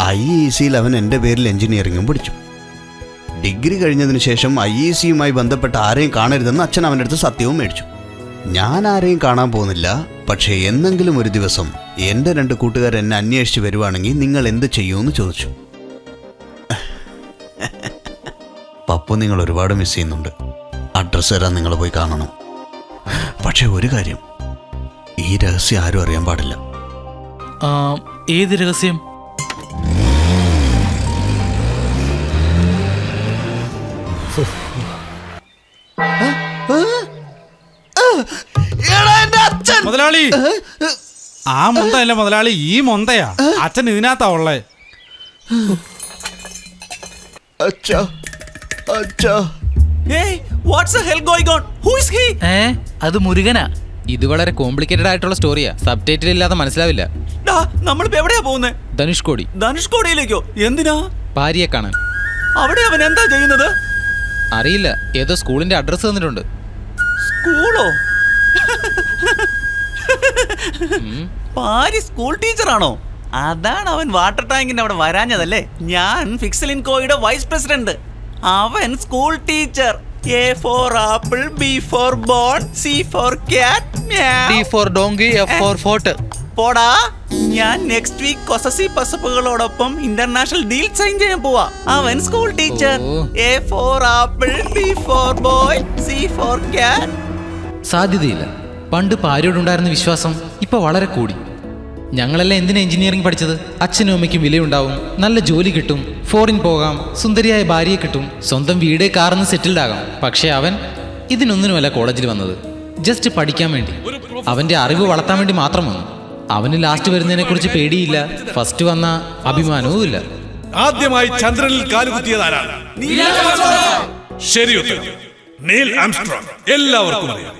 I E സിയിൽ അവൻ എന്റെ പേരിൽ എഞ്ചിനീയറിംഗും പഠിച്ചു. ഡിഗ്രി കഴിഞ്ഞതിന് ശേഷം ഐ ഇ സിയുമായി ബന്ധപ്പെട്ട ആരെയും കാണരുതെന്ന് അച്ഛൻ അവന്റെ അടുത്ത് സത്യവും മേടിച്ചു. ഞാൻ ആരെയും കാണാൻ പോകുന്നില്ല പക്ഷേ എന്നെങ്കിലും ഒരു ദിവസം എന്റെ രണ്ട് കൂട്ടുകാർ എന്നെ അന്വേഷിച്ച് വരുവാണെങ്കിൽ നിങ്ങൾ എന്ത് ചെയ്യുമെന്ന് ചോദിച്ചു. പപ്പു നിങ്ങൾ ഒരുപാട് മിസ് ചെയ്യുന്നുണ്ട്. അഡ്രസ്സ് തരാൻ നിങ്ങൾ പോയി കാണണം. പക്ഷേ ഒരു കാര്യം ഈ രഹസ്യം ആരും അറിയാൻ പാടില്ല. ഏത് രഹസ്യം? മുതലാളി. ആ മൊന്തയല്ല മുതലാളി ഈ മൊന്തയാ. അച്ഛൻ ഇതിനകത്താ ഉള്ളേ. അത് മുരുകനാ. ഇത് വളരെ കോംപ്ലിക്കേറ്റഡ് ആയിട്ടുള്ള സ്റ്റോറിയാ സബ് ടൈറ്റിൽ ഇല്ലാതെ മനസ്സിലാവില്ല. നമ്മളിപ്പോ എവിടെയാ പോകുന്നത് ധനുഷ്കോടി. ധനുഷ്കോടിയിലേക്കോ? എന്തിനാ? ഭാര്യയെ കാണാൻ. അവിടെ അവൻ എന്താ ചെയ്യുന്നത്? അറിയില്ല. ഏതോ സ്കൂളിന്റെ അഡ്രസ്സ് തന്നിട്ടുണ്ട്. സ്കൂളോ? പാരി സ്കൂൾ ടീച്ചറാണോ? അതാണ് അവൻ വാട്ടർ ടാങ്കിന്റെ അവിടെ വരാഞ്ഞതല്ലേ? ഞാൻ ഫിക്സലിൻകോയുടെ വൈസ് പ്രസിഡന്റ്. അവൻ school teacher. A for apple B for born C for cat for donkey F for fort. പോടാ. ഞാൻ നെക്സ്റ്റ് വീക്ക് കൊസസി പസപ്പുകളോടൊപ്പം ഇന്റർനാഷണൽ ഡീൽ സൈൻ ചെയ്യാൻ പോവാ. അവൻ school teacher. A for apple B for boy C for cat സാധ്യതയില്ല. പണ്ട് പാരോടുണ്ടായിരുന്ന വിശ്വാസം ഇപ്പൊ വളരെ കൂടി. ഞങ്ങളെല്ലാം എന്തിനാ എഞ്ചിനീയറിംഗ് പഠിച്ചത്? അച്ഛനും അമ്മയ്ക്കും വിലയുണ്ടാവും. നല്ല ജോലി കിട്ടും. ഫോറിൻ പോകാം. സുന്ദരിയായ ഭാര്യയെ കിട്ടും. സ്വന്തം വീട് കാർന്ന് സെറ്റിൽഡ് ആകാം. പക്ഷേ അവൻ ഇതിനൊന്നിനുമല്ല കോളേജിൽ വന്നത്. ജസ്റ്റ് പഠിക്കാൻ വേണ്ടി. അവന്റെ അറിവ് വളർത്താൻ വേണ്ടി മാത്രം വന്നു. അവന് ലാസ്റ്റ് വരുന്നതിനെ കുറിച്ച് പേടിയില്ല. ഫസ്റ്റ് വന്ന അഭിമാനവും ഇല്ല. ആദ്യമായി ചന്ദ്രനിൽ കാലുകുത്തിയതാരാണ് ശരി ഉത്തരം. Neil Armstrong. എല്ലാവർക്കും അറിയാം.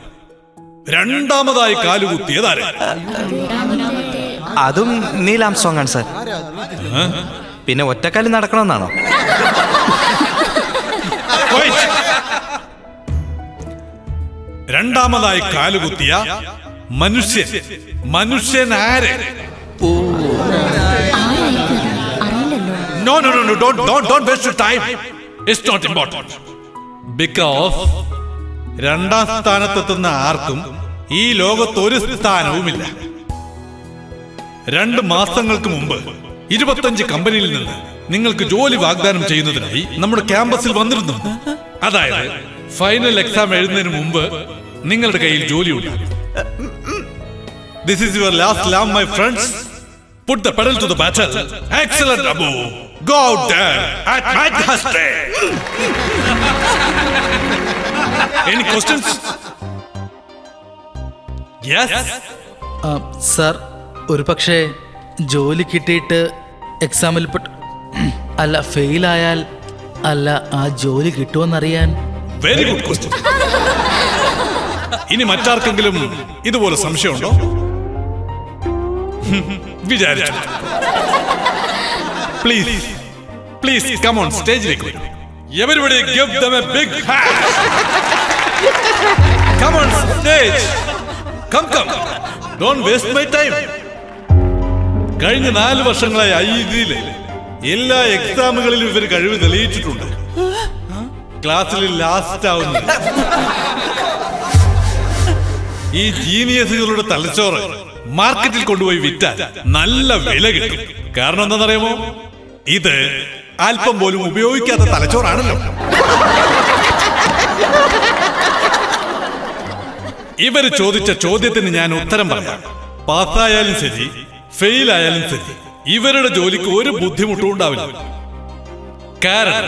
രണ്ടാമതായി കാലുകുത്തിയതാരാ അതും നീൽ ആംസ്ട്രോങ് ആണ് സാർ. പിന്നെ ഒറ്റക്കാലിൽ നടക്കണമെന്നാണോ? രണ്ടാമതായി കാലുകുത്തിയ മനുഷ്യൻ. മനുഷ്യൻ ആര്? No, no, no, no, don't, don't, don't waste your time. It's not important. Because രണ്ടാം സ്ഥാനത്തെത്തുന്ന ആർക്കും ഈ ലോകത്ത് ഒരു സ്ഥാനവുമില്ല. രണ്ട് മാസങ്ങൾക്ക് മുമ്പ് ഇരുപത്തഞ്ച് കമ്പനിയിൽ നിന്ന് നിങ്ങൾക്ക് ജോലി വാഗ്ദാനം ചെയ്യുന്നതിനായി നമ്മുടെ ക്യാമ്പസിൽ വന്നിരുന്നു. അതായത് ഫൈനൽ എക്സാം എഴുതുന്നതിന് മുമ്പ് നിങ്ങളുടെ കയ്യിൽ ജോലി ഉണ്ടാകും this is your last lamb my friends the pedal to the battle excellent Abu go out there at my haste any questions yes ah, sir ഒരു പക്ഷേ ജോലി കിട്ടിയിട്ട് എക്സാമിൽ പെട്ട്. അല്ല ഫെയിലായാൽ അല്ല ആ ജോലി കിട്ടുമെന്നറിയാൻ വെരി ഗുഡ് ക്വസ്റ്റ്യൻ ഇനി മറ്റാർക്കെങ്കിലും ഇതുപോലെ സംശയമുണ്ടോ? വിചാരിച്ചു. പ്ലീസ് പ്ലീസ് കം ഓൺ സ്റ്റേജിലേക്ക് വരൂ. Everybody give them a big come on stage come come don't waste my time കഴിഞ്ഞ നാല് വർഷങ്ങളായി ഐ എല്ലാ എക്സാമുകളിലും ഇവർ കഴിവ് തെളിയിച്ചിട്ടുണ്ട്. ക്ലാസ്സിൽ ലാസ്റ്റ് ആവുന്നത്. ഈ ജീനിയസുകളുടെ തലച്ചോറ് മാർക്കറ്റിൽ കൊണ്ടുപോയി വിറ്റാൽ നല്ല വില കിട്ടും. കാരണം എന്താണെന്നറിയാമോ? ഇത് അല്പം പോലും ഉപയോഗിക്കാത്ത തലച്ചോറാണല്ലോ. ഇവർ ചോദിച്ച ചോദ്യത്തിന് ഞാൻ ഉത്തരം പറയാം പാസ്സായാലും ശരി ഫെയിൽ ആയാലും ശരി ഇവരുടെ ജോലിക്ക് ഒരു ബുദ്ധിമുട്ടും ഉണ്ടാവില്ല. കാരണം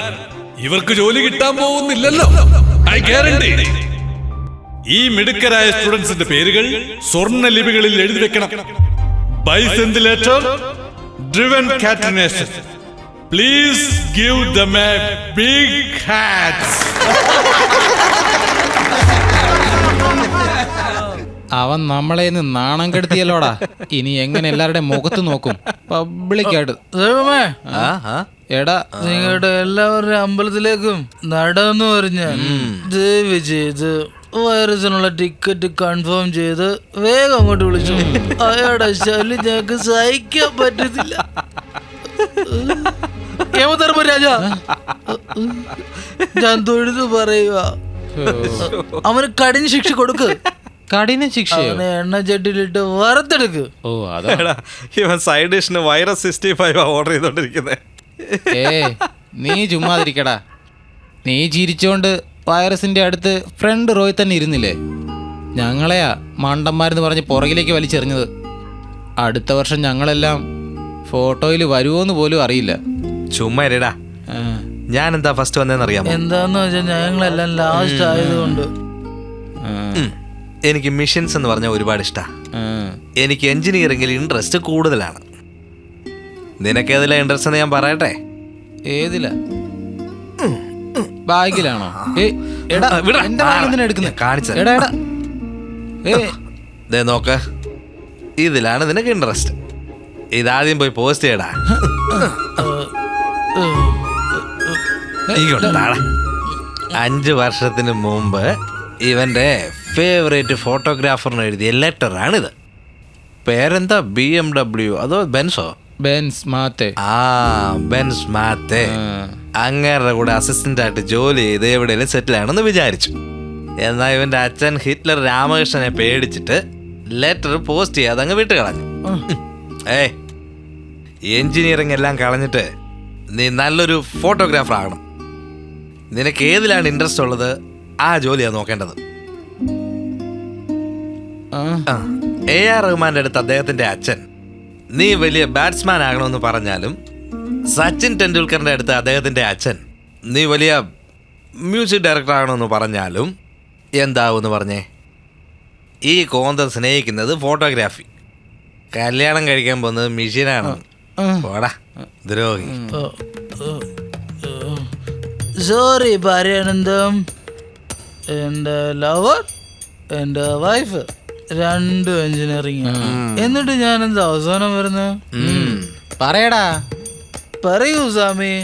ഇവർക്ക് ജോലി കിട്ടാൻ പോകുന്നില്ലല്ലോ. ഐ ഗ്യാരണ്ടി ഈ മിടുക്കരായ സ്റ്റുഡൻസിന്റെ പേരുകൾ സ്വർണ ലിപികളിൽ എഴുതി വെക്കണം. ബൈസെന്റിലേറ്റർ driven catenation please give them a big hats അവൻ നമ്മളെ ഇന്ന് നാണം കെടുത്തിയല്ലോടാ. ഇനി എങ്ങനെ എല്ലാവരുടെയും മുഖത്ത് നോക്കും? പബ്ലിക്കായിട്ട്. ദൈവമേ എടാ നിങ്ങളുടെ എല്ലാവരുടെ അമ്പലത്തിലേക്കും നടന്നു പറഞ്ഞ ദയവ് ചെയ്ത് വൈറസിനുള്ള ടിക്കറ്റ് കൺഫേം ചെയ്ത് വേഗം അങ്ങോട്ട് വിളിച്ചു. അയാളുടെ ശല്യം ഞങ്ങൾക്ക് സഹിക്കാൻ പറ്റത്തില്ല. യമധർമ്മരാജ ഞാൻ തൊഴുതു പറയുക. അവന് കഠിന ശിക്ഷ കൊടുക്ക്. കഠിന ശിക്ഷ അവനെ എണ്ണ ചട്ടിയിലിട്ട് വറുത്തെടുക്ക്. ഓ അതാ. ഇവ ഇവൻ സൈഡ് ഡിഷിന് വൈറസ് സിക്സ്റ്റി ഫൈവ് ഓർഡർ ചെയ്തോണ്ടിരിക്കുന്നത് ഏ നീ ചുമ്മാതിരിക്കടാ. നീ ചിരിച്ചോണ്ട് വൈറസിന്റെ അടുത്ത് ഫ്രണ്ട് റോയിൽ തന്നെ ഇരുന്നില്ലേ? ഞങ്ങളെയാ മണ്ടന്മാരെന്ന് പറഞ്ഞ് പുറകിലേക്ക് വലിച്ചെറിഞ്ഞത്. അടുത്ത വർഷം ഞങ്ങളെല്ലാം ഫോട്ടോയിൽ വരുമോ എന്ന് പോലും അറിയില്ല. ചുമ്മാ ഇരടാ ഞാൻ എന്താ ഫസ്റ്റ് വന്നതെന്ന് അറിയാമോ? എന്താന്ന് വെച്ചാൽ ഞങ്ങളെല്ലാം ലാസ്റ്റ് ആയതുകൊണ്ട്. എനിക്ക് മിഷൻസ് എന്ന് പറഞ്ഞാൽ ഒരുപാട് ഇഷ്ടാ. എനിക്ക് എഞ്ചിനീയറിംഗിൽ ഇൻട്രസ്റ്റ് കൂടുതലാണ്. നിനക്കേതിലാ ഇൻട്രസ്റ്റ് എന്ന് ഞാൻ പറയട്ടെ? ഏതിലാ? ബാഗിലാണോ? ഏ എടാ. എന്റെ ബാഗ് എന്തിനാ എടുക്കുന്നെ? കാണിച്ചു എടാ എടാ. ഏ ദേ നോക്ക്. ഇതിലാണ് നിനക്ക് ഇൻട്രസ്റ്റ് ഇതാദ്യം പോയി പോസ്റ്റ് ചെയ്യടാ. അഞ്ച് വർഷത്തിന് മുമ്പ് ഇവന്റെ ഫേവറേറ്റ് ഫോട്ടോഗ്രാഫറിന് എഴുതിയ ലെറ്ററാണിത് പേരെന്താ? ബി എം ഡബ്ല്യു അതോ ബെൻസോ ബെൻസ് മാത്തെ. ആ ബെൻസ് മാത്തെ. അങ്ങേരുടെ കൂടെ അസിസ്റ്റന്റ് ആയിട്ട് ജോലി ചെയ്ത് എവിടെയെങ്കിലും സെറ്റിൽ ആണെന്ന് വിചാരിച്ചു. എന്നാൽ ഇവന്റെ അച്ഛൻ ഹിറ്റ്ലർ രാമകൃഷ്ണനെ പേടിച്ചിട്ട് ലെറ്റർ പോസ്റ്റ് ചെയ്യാതെ അങ്ങ് വിട്ട് കളഞ്ഞു ഏയ് എഞ്ചിനീയറിംഗ് എല്ലാം കളഞ്ഞിട്ട് നീ നല്ലൊരു ഫോട്ടോഗ്രാഫർ ആകണം. നിനക്ക് ഏതിലാണ് ഇൻട്രസ്റ്റ് ഉള്ളത്? ആ ജോലിയാണ് നോക്കേണ്ടത്. എ ആർ റഹ്മാന്റെ അടുത്ത് അദ്ദേഹത്തിന്റെ അച്ഛൻ. നീ വലിയ ബാറ്റ്സ്മാൻ ആകണമെന്ന് പറഞ്ഞാലും സച്ചിൻ ടെണ്ടുൽക്കറിന്റെ അടുത്ത് അദ്ദേഹത്തിന്റെ അച്ഛൻ നീ വലിയ മ്യൂസിക് ഡയറക്ടർ ആകണമെന്ന് പറഞ്ഞാലും എന്താവുമെന്ന് പറഞ്ഞേ? ഈ കോന്തം സ്നേഹിക്കുന്നത് ഫോട്ടോഗ്രാഫി. കല്യാണം കഴിക്കാൻ പോകുന്നത് മിഷീനാണ്. പോടാ ദ്രോഹി. സോറി ഭാര്യാനന്ദം എന്റെ ലവർ എന്റെ വൈഫ് രണ്ടും എഞ്ചിനീയറിംഗ് എന്നിട്ട് ഞാൻ എന്താ അവസാനം വരുന്നത്. പറയടാ. പറയൂ സ്വാമി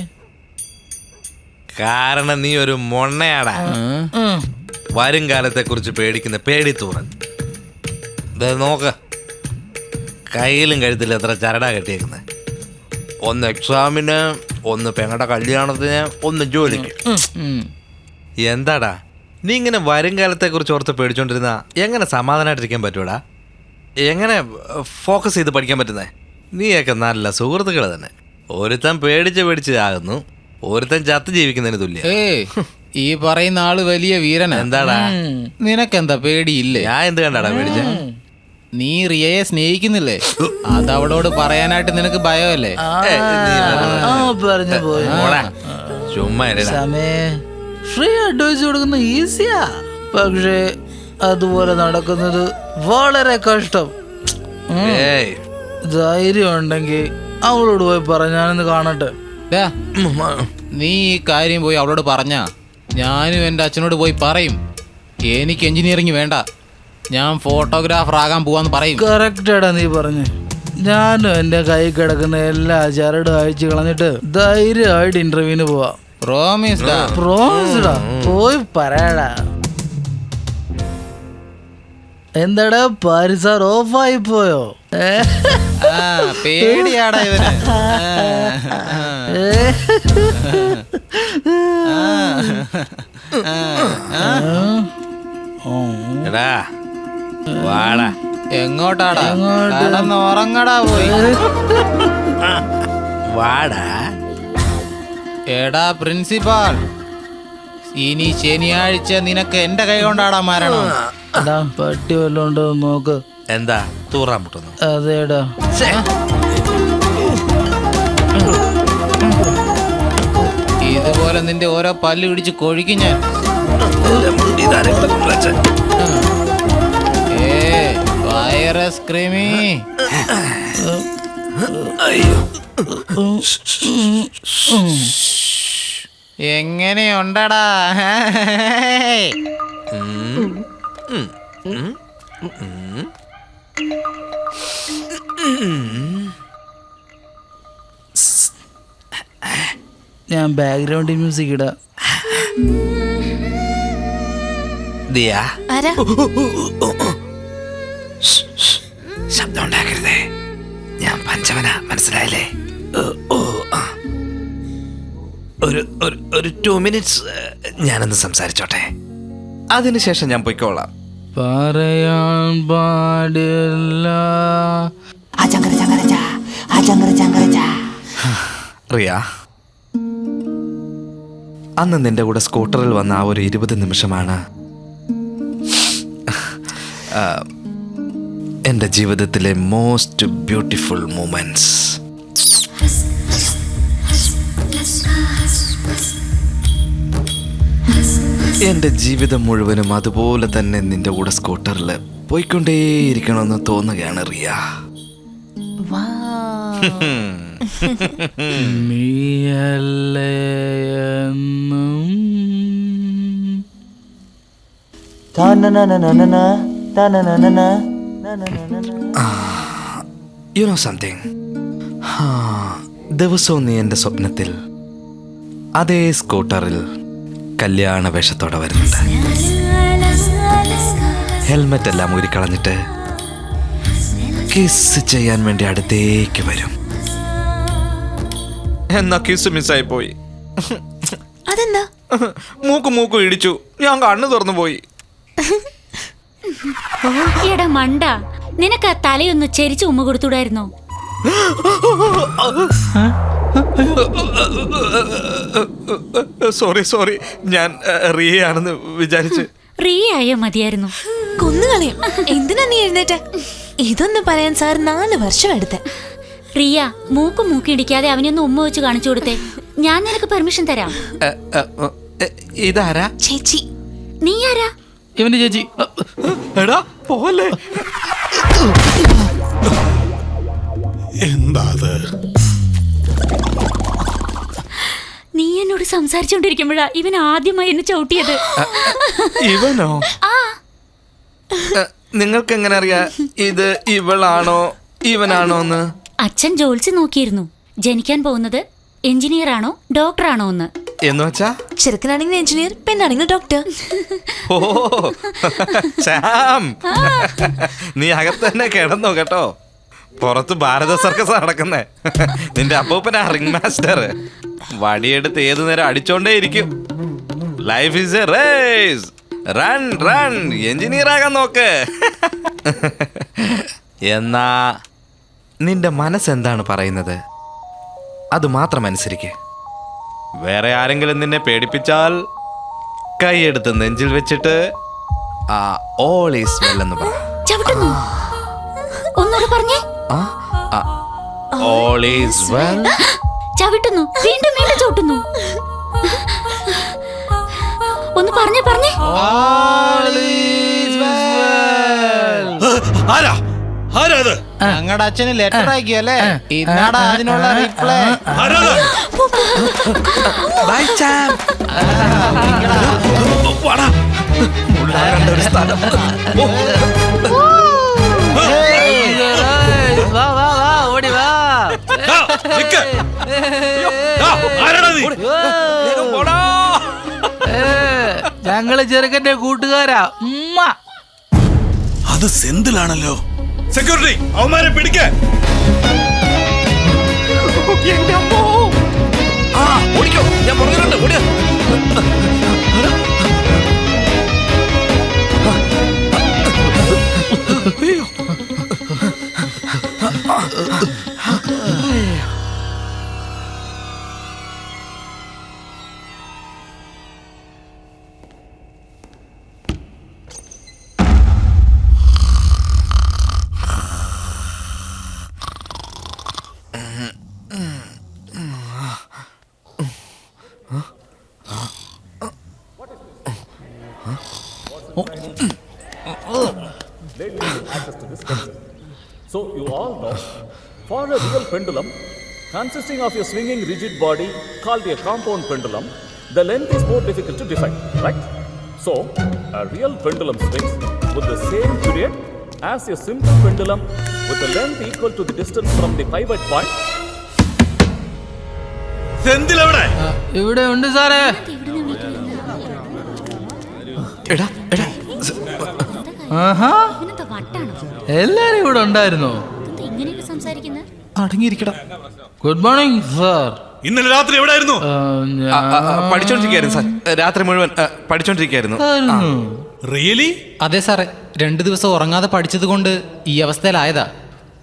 കാരണം നീ ഒരു മൊണ്ണയാടാ. വരും കാലത്തെ കുറിച്ച് പേടിക്കുന്ന പേടിത്തൂറൻ. നോക്ക്. കയ്യിലും കഴുത്തിലും എത്ര ചരടാ കെട്ടിയേക്കുന്നത് ഒന്ന് എക്സാമിന് ഒന്ന് പെങ്ങളുടെ കല്യാണത്തിന് ഒന്ന് ജോലിക്ക്. എന്താടാ? നീ ഇങ്ങനെ വരും കാലത്തെ കുറിച്ച് ഓർത്ത് പേടിച്ചോണ്ടിരുന്ന എങ്ങനെ സമാധാനമായിട്ടിരിക്കാൻ പറ്റൂടാ? എങ്ങനെ ഫോക്കസ് ചെയ്ത് പഠിക്കാൻ പറ്റുന്നേ? നീയൊക്കെ നല്ല സുഹൃത്തുക്കൾ തന്നെ. ഒരുത്തൻ പേടിച്ച് പേടിച്ച് ആകുന്നു ഒരുത്തൻ ചത്ത് ജീവിക്കുന്നതിന് തുല്യ. ഈ പറയുന്ന ആൾ വലിയ വീരനാ. എന്താടാ? നിനക്കെന്താ പേടിയില്ലേ? ഞാൻ എന്ത് കണ്ടാടാ പേടിച്ച? നീ റിയയെ സ്നേഹിക്കുന്നില്ലേ? അതവളോട് പറയാനായിട്ട് നിനക്ക് ഭയമല്ലേ? ആ ആ, പറഞ്ഞു പോയി. ചുമ്മാ ഇരടാ. സമേ ഫ്രീ അഡ്വൈസ് കൊടുക്കുന്ന ഈസിയാ. പക്ഷേ അതുപോലെ നടക്കുന്നത് വളരെ കഷ്ടം. ധൈര്യം ഉണ്ടെങ്കിൽ അവളോട് പോയി പറഞ്ഞാണെന്ന് കാണട്ടെ. നീ ഈ കാര്യം പോയി അവളോട് പറഞ്ഞാ. ഞാനും എന്റെ അച്ഛനോട് പോയി പറയും. എനിക്ക് എഞ്ചിനീയറിംഗ് വേണ്ട. ഞാൻ ഫോട്ടോഗ്രാഫർ ആകാൻ പോവാന്ന് പറയും. കറക്റ്റാടാ നീ പറഞ്ഞു. ഞാനും എന്റെ കൈ കിടക്കുന്ന എല്ലാ ചരടും അഴിച്ചു കളഞ്ഞിട്ട് ധൈര്യമായിട്ട് ഇന്റർവ്യൂവിന് പോവാം. പ്രോമിസ് ഡാ പ്രോമിസ്ഡാ പോയി പറയടാ. എന്താടാ പാരിസാർ ഓഫായി പോയോ? പേടിയാടാ ഇവന്? എടാ വാടാ. എങ്ങോട്ടാടാ? നടന്ന് ഉറങ്ങടാ പോയി. വാടാ. എടാ പ്രിൻസിപ്പാൾ ഇനി ശനിയാഴ്ച നിനക്ക് എന്റെ കൈ കൊണ്ടാടാ മരണം എടാ പട്ടി വല്ലോ നോക്ക്. എന്താ? തൂറാൻ മുട്ടുന്നു? അതേടാ ഇതുപോലെ നിന്റെ ഓരോ പല്ല് പിടിച്ച് കൊഴിക്കും ഞാൻ. ഏ വൈറസ് ക്രിമി. എങ്ങനെയുണ്ടടാ? ഞാൻ ബാക്ക്ഗ്രൗണ്ട് മ്യൂസിക് ഇടാ. ശബ്ദം ഉണ്ടാക്കരുതേ. ഞാൻ പഞ്ചവന മനസ്സിലായില്ലേ. ഒരു ഒരു ഒരു ടു മിനിറ്റ്സ് ഞാനൊന്ന് സംസാരിച്ചോട്ടെ. അതിനുശേഷം ഞാൻ പൊയ്ക്കോളാം. പറയാൻ പാടില്ല. റിയ അന്ന് നിന്റെ കൂടെ സ്കൂട്ടറിൽ വന്ന ആ ഒരു ഇരുപത് നിമിഷമാണ് എന്റെ എന്റെ ജീവിതത്തിലെ മോസ്റ്റ് ബ്യൂട്ടിഫുൾ മൂമെന്റ്സ് എന്റെ ജീവിതം മുഴുവനും അതുപോലെ തന്നെ നിന്റെ കൂടെ സ്കൂട്ടറിൽ പോയിക്കൊണ്ടേയിരിക്കണമെന്ന് തോന്നുകയാണ് റിയ. യു നോ സംതിങ് ദിവസവും നീ എന്റെ സ്വപ്നത്തിൽ അതേ സ്കൂട്ടറിൽ കല്യാണ വേഷത്തോടെ വരുന്നുണ്ട്. ഹെൽമെറ്റ് എല്ലാം ഊരിക്കളഞ്ഞിട്ട് കിസ് ചെയ്യാൻ വേണ്ടി അടുത്തേക്ക് വരും. എന്നാ കിസ് മിസ്സായി പോയി. അതെന്താ? മൂക്ക് മൂക്ക് ഇടിച്ചു. ഞാൻ കണ്ണു തുറന്നു പോയി. എടാ മണ്ട നിനക്ക് ആ തലയൊന്ന് ചെരിച്ച് ഉമ്മ കൊടുത്തൂടായിരുന്നോ സോറി സോറി. ഞാൻ റിയ ആണെന്ന് വിചാരിച്ച്. റിയ ആയ മതിയായിരുന്നു. കൊന്നുകളയും എന്തിനാ നീ എഴുന്നേറ്റ? ഇതൊന്നും പറയാൻ സാർ നാല് വർഷം എടുത്ത്. റിയ മൂക്കും മൂക്കിടിക്കാതെ ഇടിക്കാതെ അവനെ ഉമ്മ വെച്ച് കാണിച്ചു കൊടുത്തേ. ഞാൻ നിനക്ക് പെർമിഷൻ തരാം. ഇതാരാ? ചേച്ചി. നീ ആരാ? ഇവന്റെ ചേച്ചി. എടാ പോലെ എന്താ എന്നോട് സംസാരിച്ചോണ്ടിരിക്കുമ്പോഴാ ഇവൻ ആദ്യമായി എന്നെ ചവിട്ടിയത്. ഇവനോ? നിങ്ങൾക്ക് എങ്ങനെ അറിയാ ഇത് ഇവളാണോ ഇവനാണോന്ന് അച്ഛൻ ജോലിച്ച് നോക്കിയിരുന്നു. ജനിക്കാൻ പോകുന്നത് എഞ്ചിനീയർ ആണോ ഡോക്ടർ ആണോ എന്ന്. എന്ന് വെച്ചാ? ചെറുക്കനാണെങ്കിൽ എഞ്ചിനീയർ പെണ്ണാണെങ്കിൽ ഡോക്ടർ. ഓ ശ്യാം നീ അകത്ത് തന്നെ കിടന്നോ കേട്ടോ. പുറത്ത് ഭാരത സർക്കസ് നടക്കുന്നേ. നിന്റെ അപ്പൂപ്പനാ റിംഗ് മാസ്റ്റർ. വടിയെടുത്ത് ഏതു നേരം അടിച്ചോണ്ടേ ഇരിക്കും. Life is a race run run engineer ആകാൻ നോക്ക്. എന്നാ നിന്റെ മനസ്സെന്താണ് പറയുന്നത്? അത് മാത്രം അനുസരിക്കേ. വേറെ ആരെങ്കിലും നിന്നെ പേടിപ്പിച്ചാൽ കൈയെടുത്ത് നെഞ്ചിൽ വെച്ചിട്ട് ആ ഓൾ ഈസ് വെൽ എന്ന് പറ ഒന്നുകൂടെ പറഞ്ഞേ. ഓൾ ഈസ് വെൽ ചവിട്ടുന്നു. വീണ്ടും വീണ്ടും ചവിട്ടുന്നു. ഒന്ന് പറഞ്ഞേ പറഞ്ഞേ. ആരാ? ആരാ അത്? ഞങ്ങളുടെ അച്ഛന് ലെറ്റർ അയക്കിയല്ലേ ഇന്നാടാ അതിനുള്ള റിപ്ലൈ ആരാ അത്? ബൈ ചാം വാടാ. ഉള്ളാരണ്ട ഒരു സ്ഥലം. ഓ, ഞങ്ങൾ ചെറുക്കന്റെ കൂട്ടുകാരാ. ഉമ്മ. അത് സെന്തിലാണല്ലോ. സെക്യൂരിറ്റി അവന്മാരെ പിടിക്കാൻ. ഓടിക്കോ. ഞാൻ പുറകിലുണ്ട് ഓടിയോ. അയ്യോ. Pendulum consisting of a swinging rigid body called a compound pendulum, the length is more difficult to define, right? So a real pendulum swings with the same period as a simple pendulum with a length equal to the distance from the pivot point ഇവിടെ ഉണ്ട് സാറേ എടാ എടാ ആഹാ എല്ലാരും ഇവിടെ ഉണ്ടായിരുന്നോ ഇങ്ങനെയൊക്കെ good morning sir ഇന്നലെ രാത്രി എവിടെയായിരുന്നു ആ, സാർ. രാത്രി മുഴുവൻ പഠിച്ചോണ്ടിരിക്കുന്നു റിയലി അതെ സാറേ. രണ്ടു ദിവസം ഉറങ്ങാതെ പഠിച്ചത് കൊണ്ട് ഈ അവസ്ഥയിലായതാ.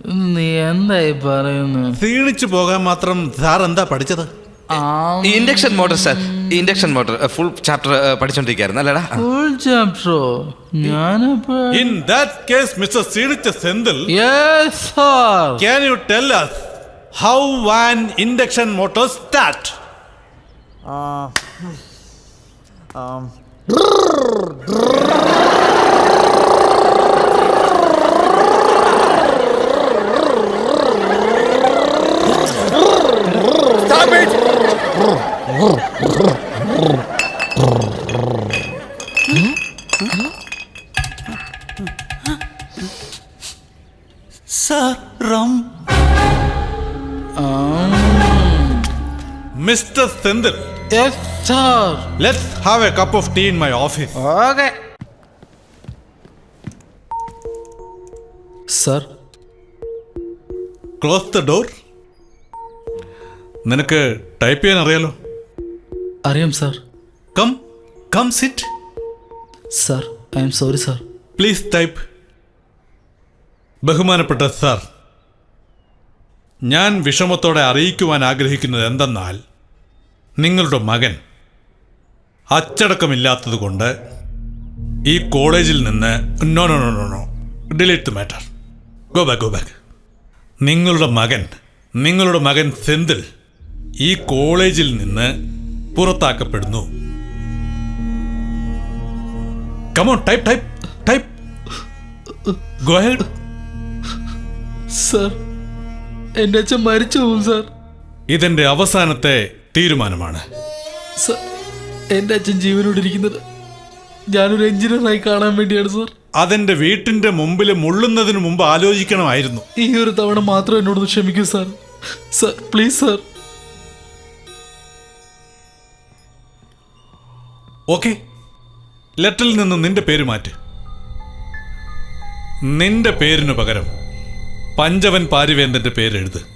നീ എന്തായി പറയുന്നു? ക്ഷീണിച്ചു പോകാൻ മാത്രം സാർ എന്താ പഠിച്ചത്? ഇൻഡക്ഷൻ മോട്ടർ സാർ ഈ ഇൻഡക്ഷൻ മോട്ടർ ഫുൾ ചാപ്റ്റർ പഠിച്ചോണ്ടിരിക്കായിരുന്നു. അല്ലേടാ. ഫുൾ ചാപ്റ്ററോ ഞാനിപ്പോ in that case mister Senthil yes sir can you tell us how an induction motor start sir sir close the door നിനക്ക് ടൈപ്പ് ചെയ്യാൻ അറിയാലോ? അറിയാം sir come come sit sir I'm sorry sir please type ബഹുമാനപ്പെട്ട sir ഞാൻ വിഷമത്തോടെ അറിയിക്കുവാൻ ആഗ്രഹിക്കുന്നത് എന്തെന്നാൽ നിങ്ങളുടെ മകൻ അച്ചടക്കമില്ലാത്തതുകൊണ്ട് ഈ കോളേജിൽ നിന്ന് no no no no no delete the matter. Go back go back. നിങ്ങളുടെ മകൻ നിങ്ങളുടെ മകൻ സെന്തിൽ ഈ കോളേജിൽ നിന്ന് പുറത്താക്കപ്പെടുന്നു. Come on type type type go ahead sir എന്റെ അച്ഛൻ മരിച്ചു പോകും സാർ ഇതെന്റെ അവസാനത്തെ തീരുമാനമാണ്. സർ എന്റെ അച്ഛൻ ജീവനോടിരിക്കുന്നത് ഞാനൊരു എഞ്ചിനീയറായി കാണാൻ വേണ്ടിയാണ് സാർ. അതെന്റെ വീട്ടിന്റെ മുമ്പിൽ മുള്ളുന്നതിന് മുമ്പ് ആലോചിക്കണമായിരുന്നു. ഈ ഒരു തവണ മാത്രം എന്നോടൊന്ന് ക്ഷമിക്കൂ sir. Sir please sir. Okay. ലെറ്ററിൽ നിന്ന് നിന്റെ പേര് മാറ്റ്. നിന്റെ പേരിനു പകരം പഞ്ചവൻ പാരിവേന്ദ്രന്റെ പേരെഴുത്.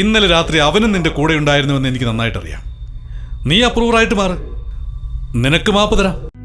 ഇന്നലെ രാത്രി അവനും നിന്റെ കൂടെ ഉണ്ടായിരുന്നുവെന്ന് എനിക്ക് നന്നായിട്ടറിയാം. നീ അപ്രൂവറായിട്ട് മാറ്. നിനക്ക് മാപ്പ് തരാം.